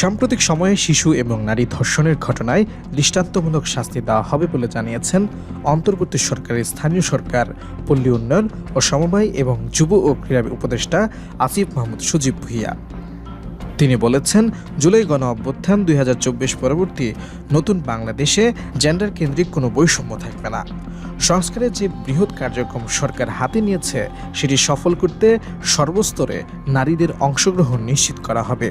সাম্প্রতিক সময়ে শিশু এবং নারী ধর্ষণের ঘটনায় দৃষ্টান্তমূলক শাস্তি দেওয়া হবে বলে জানিয়েছেন অন্তর্বর্তী সরকারের স্থানীয় সরকার, পল্লী উন্নয়ন ও সমবায় এবং যুব ও ক্রীড়া উপদেষ্টা আসিফ মাহমুদ সুজিব ভুইয়া। তিনি বলেছেন, জুলাই গণ অভ্যুত্থান দুই হাজার চব্বিশ পরবর্তী নতুন বাংলাদেশে জেন্ডার কেন্দ্রিক কোনো বৈষম্য থাকবে না। সংস্কারের যে বৃহৎ কার্যক্রম সরকার হাতে নিয়েছে, সেটি সফল করতে সর্বস্তরে নারীদের অংশগ্রহণ নিশ্চিত করা হবে।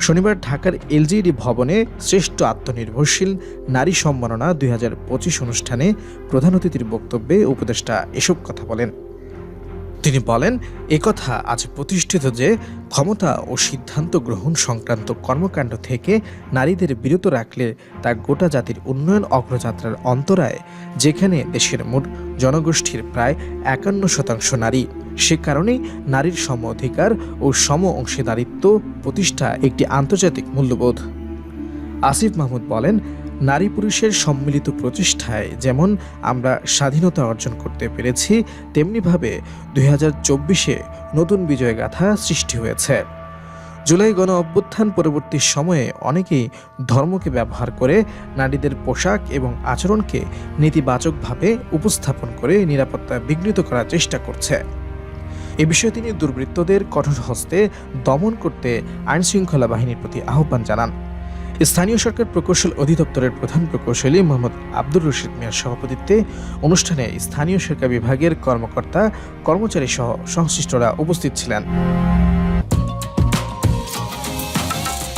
শনিবার ঢাকার এলজিডি ভবনে শ্রেষ্ঠ আত্মনির্ভরশীল নারী সম্মাননা দুই হাজার পঁচিশ অনুষ্ঠানে প্রধান অতিথির বক্তব্যে উপদেষ্টা এসব কথা বলেন। তিনি বলেন, একথা আজ প্রতিষ্ঠিত যে ক্ষমতা ও সিদ্ধান্ত গ্রহণ সংক্রান্ত কর্মকাণ্ড থেকে নারীদের বিরত রাখলে তা গোটা জাতির উন্নয়ন অগ্রযাত্রার অন্তরায়, যেখানে দেশের মোট জনগোষ্ঠীর প্রায় একান্ন শতাংশ নারী। সে কারণেই নারীর সম অধিকার ও সম অংশীদারিত্ব প্রতিষ্ঠা একটি আন্তর্জাতিক মূল্যবোধ। আসিফ মাহমুদ বলেন, নারী পুরুষের সম্মিলিত প্রচেষ্টায় যেমন আমরা স্বাধীনতা অর্জন করতে পেরেছি, তেমনিভাবে দুই হাজার চব্বিশে নতুন বিজয়গাথা সৃষ্টি হয়েছে। জুলাই গণ অভ্যুত্থান পরবর্তী সময়ে অনেকেই ধর্মকে ব্যবহার করে নারীদের পোশাক এবং আচরণকে নেতিবাচকভাবে উপস্থাপন করে নিরাপত্তা বিঘ্নিত করার চেষ্টা করছে। এ বিষয়ে তিনি দুর্বৃত্তদের কঠোর হস্তে দমন করতে আইনশৃঙ্খলা বাহিনীর প্রতি আহ্বান জানান। স্থানীয় সরকার প্রকৌশল অধিদপ্তরের প্রধান প্রকৌশলী মোহাম্মদ আব্দুর রশিদ মিয়ার সভাপতিত্বে অনুষ্ঠানে স্থানীয় সরকার বিভাগের কর্মকর্তা, কর্মচারী সহ সংশ্লিষ্টরা উপস্থিত ছিলেন।